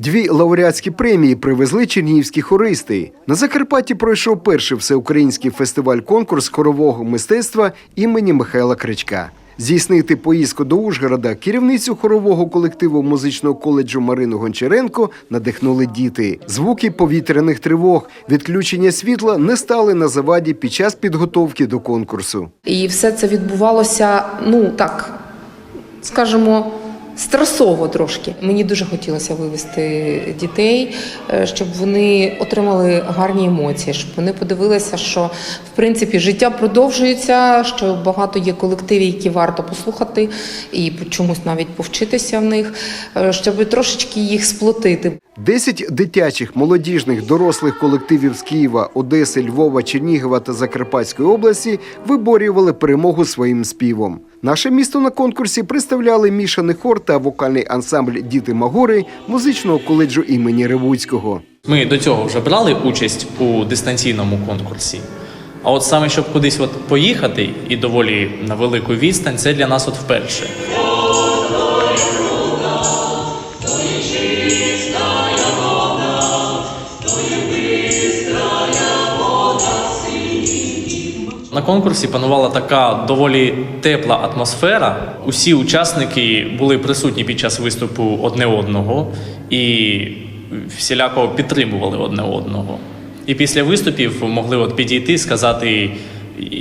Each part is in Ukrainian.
Дві лауреатські премії привезли чернігівські хористи. На Закарпатті пройшов перший всеукраїнський фестиваль-конкурс хорового мистецтва імені Михайла Кричка. Здійснити поїздку до Ужгорода керівницю хорового колективу музичного коледжу Марину Гончаренко надихнули діти. Звуки повітряних тривог, відключення світла не стали на заваді під час підготовки до конкурсу. І все це відбувалося, ну так, скажімо, стресово трошки. Мені дуже хотілося вивести дітей, е, щоб вони отримали гарні емоції, щоб вони подивилися, що в принципі життя продовжується, що багато є колективів, які варто послухати і чомусь навіть повчитися в них, е, щоб трошечки їх сплотити. Десять дитячих, молодіжних, дорослих колективів з Києва, Одеси, Львова, Чернігова та Закарпатської області виборювали перемогу своїм співом. Наше місто на конкурсі представляли мішаний хор та вокальний ансамбль Діти Магори музичного коледжу імені Ревуцького. Ми до цього вже брали участь у дистанційному конкурсі. А от саме щоб кудись от поїхати і доволі на велику відстань, це для нас от вперше. На конкурсі панувала така доволі тепла атмосфера. Усі учасники були присутні під час виступу одне одного і всіляко підтримували одне одного. І після виступів могли от підійти, сказати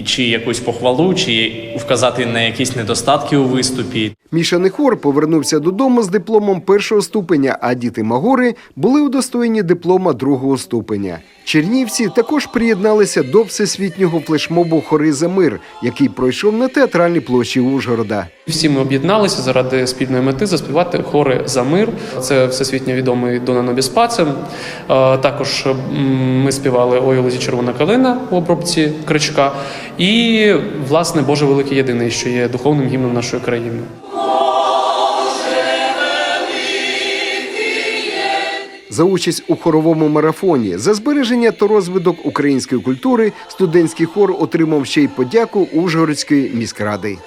чи якусь похвалу, чи вказати на якісь недостатки у виступі. Мішаний хор повернувся додому з дипломом першого ступеня, а діти Магори були удостоєні диплома другого ступеня. Чернівці також приєдналися до всесвітнього флешмобу Хори за мир, який пройшов на театральній площі Ужгорода. Всі ми об'єдналися заради спільної мети заспівати хори за мир. Це всесвітньо відомий Дона Нобіспаце. Е, Також ми співали Ой, у червона калина в обробці кричка. І, власне, Боже великий єдиний, що є духовним гімном нашої країни. За участь у хоровому марафоні за збереження та розвиток української культури студентський хор отримав ще й подяку Ужгородської міськради.